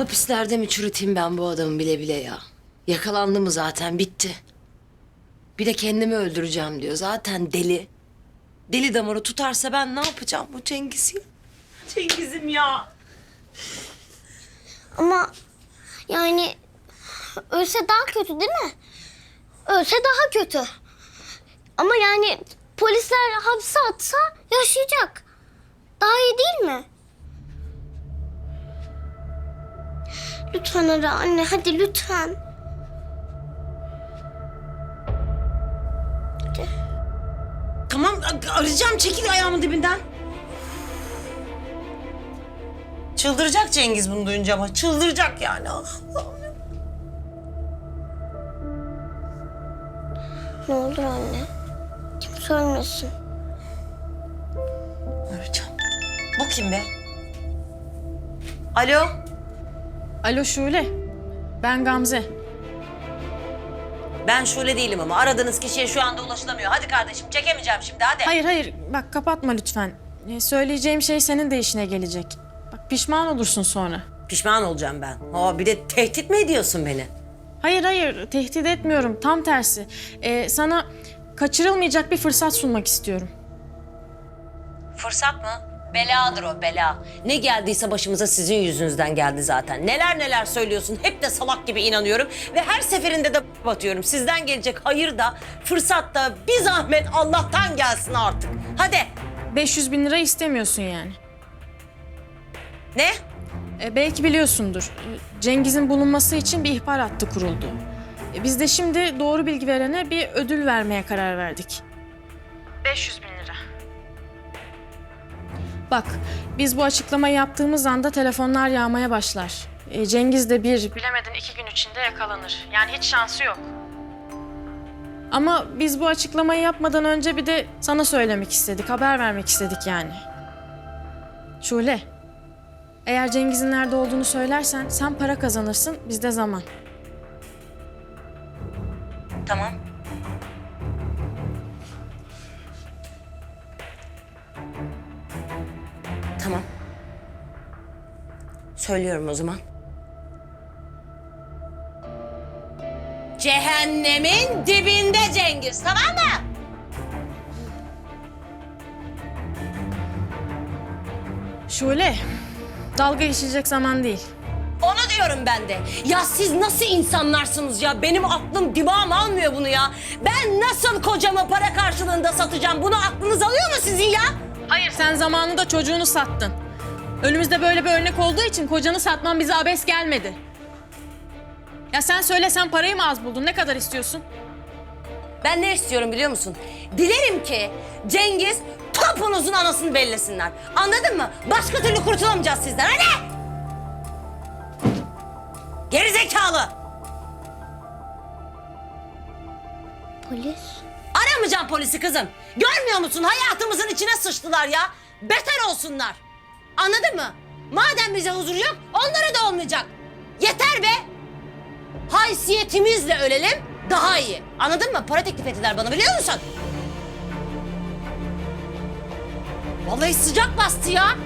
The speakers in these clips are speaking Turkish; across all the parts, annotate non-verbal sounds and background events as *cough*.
Hapislerde mi çürüteyim ben bu adamı bile bile ya? Yakalandı mı zaten bitti. Bir de kendimi öldüreceğim diyor. Zaten deli. Deli damarı tutarsa ben ne yapacağım bu Cengiz'i? Cengiz'im ya. Ama yani ölse daha kötü değil mi? Ölse daha kötü. Ama yani polisler hapse atsa yaşayacak. Daha iyi değil mi? Lütfen ara anne hadi lütfen. Tamam arayacağım çekil ayağımın dibinden. Çıldıracak Cengiz bunu duyunca ama çıldıracak yani. Allah'ım. Ne olur anne. Kimse ölmesin. Arayacağım. Bu kim be? Alo. Alo Şule. Ben Gamze. Ben Şule değilim ama aradığınız kişiye şu anda ulaşılamıyor. Hadi kardeşim çekemeyeceğim şimdi hadi. Hayır hayır bak kapatma lütfen. Ee, söyleyeceğim şey senin de işine gelecek. Bak pişman olursun sonra. Pişman olacağım ben. Aa, bir de tehdit mi ediyorsun beni? Hayır hayır tehdit etmiyorum tam tersi. Ee, sana kaçırılmayacak bir fırsat sunmak istiyorum. Fırsat mı? Beladır o bela. Ne geldiyse başımıza sizin yüzünüzden geldi zaten. Neler neler söylüyorsun. Hep de salak gibi inanıyorum. Ve her seferinde de *laughs* batıyorum. Sizden gelecek hayır da fırsat da bir zahmet Allah'tan gelsin artık. Hadi. 500 bin lira istemiyorsun yani. Ne? Ee, belki biliyorsundur. Ee, Cengiz'in bulunması için bir ihbar hattı kuruldu. Ee, biz de şimdi doğru bilgi verene bir ödül vermeye karar verdik. 500 bin lira. Bak, biz bu açıklamayı yaptığımız anda telefonlar yağmaya başlar. Ee, Cengiz de bir... Bilemedin iki gün içinde yakalanır. Yani hiç şansı yok. Ama biz bu açıklamayı yapmadan önce bir de sana söylemek istedik, haber vermek istedik yani. Şule, eğer Cengiz'in nerede olduğunu söylersen sen para kazanırsın, biz de zaman. Tamam. Söylüyorum o zaman. Cehennemin dibinde Cengiz, tamam mı? Şule, dalga geçecek zaman değil. Onu diyorum ben de. Ya siz nasıl insanlarsınız ya? Benim aklım dimağım almıyor bunu ya. Ben nasıl kocamı para karşılığında satacağım? Bunu aklınız alıyor mu sizin ya? Hayır, sen zamanında çocuğunu sattın. Önümüzde böyle bir örnek olduğu için kocanı satman bize abes gelmedi. Ya sen söyle sen parayı mı az buldun? Ne kadar istiyorsun? Ben ne istiyorum biliyor musun? Dilerim ki Cengiz topunuzun anasını bellesinler. Anladın mı? Başka türlü kurtulamayacağız sizden. Hadi! Geri zekalı! Polis. Aramayacağım polisi kızım. Görmüyor musun? Hayatımızın içine sıçtılar ya. Beter olsunlar. Anladın mı? Madem bize huzur yok, onlara da olmayacak. Yeter be! Haysiyetimizle ölelim, daha iyi. Anladın mı? Para teklif ettiler bana biliyor musun? Vallahi sıcak bastı ya.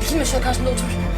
Dikilme şöyle karşımda otur.